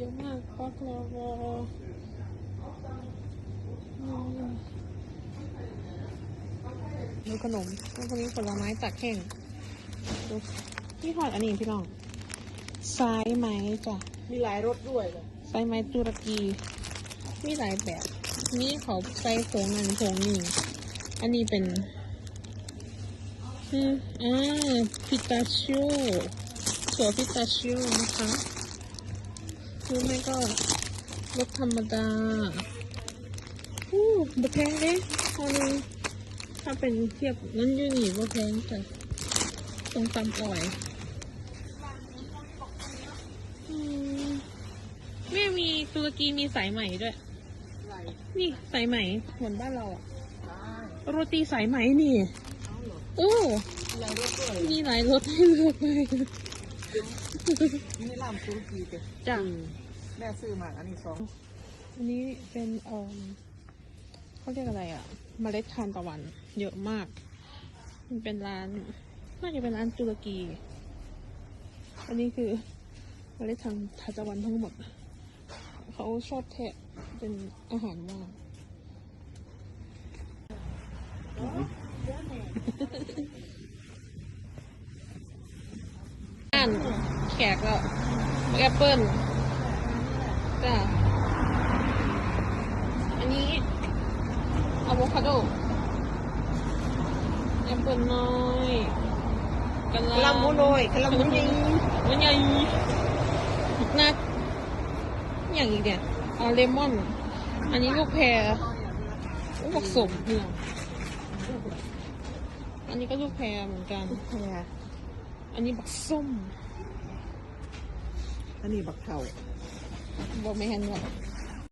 แล้วก็อืมดูขนมแล้วพวกนี้ผลไม้ตากแห้งดูนี่หอดอันนี้พี่น้องซ้ายไหมจ้ะ มีหลายรสด้วยเลยไซไม้ตุรกี มีหลายแบบ นี่เขาใส่ผงนั่นผงนี่ อันนี้เป็น อืมอ่าพิตาชิโอถั่วพิตาชิโอนะคะ หรือไม่ก็รสธรรมดาอู้บะแพงเลยพอนึงถ้าเป็นเทียบนั่นอยูนี่บะแพงแต่ตรงตำอ่อยอืมแม่มีตุรกีมีสายไหมด้วยหลายนี่สายไหมเหมือนบ้านเราอะได้โรตีสายไหมนี่เอาเหรอโอ้หลายรสด้วยมีหลายรสให้เลือกเลย นี่ลามตุรกีเด็จ้ะแม่ซื้อมาอันนี้สองอันนี้เป็นเอ่อเขาเรียกอะไรอะเมล็ดทานตะวัน เยอะมาก มันเป็นร้านน่าจะเป็นร้านตุรกี อันนี้คือเมล็ดทานทานตะวันทั้งหมด เขาชอบแทะเป็นอาหารว่าง อ่านแขกแล้วแอปเปิ้ลจ้ะอันนี้อะโวคาโดแอปเปิ้ลน้อยกะกะลามุน้อยกะลามุยิงมันใหญ่นักอย่างอีกเนี่ยเอาเลมอน อันนี้ลูกแพรลูกผสมเนี่ยอันนี้ก็ลูกแพรเหมือนกันแพร อันนี้บักส้ม อันนี้บักเทาบอกไม่เห็นหรอก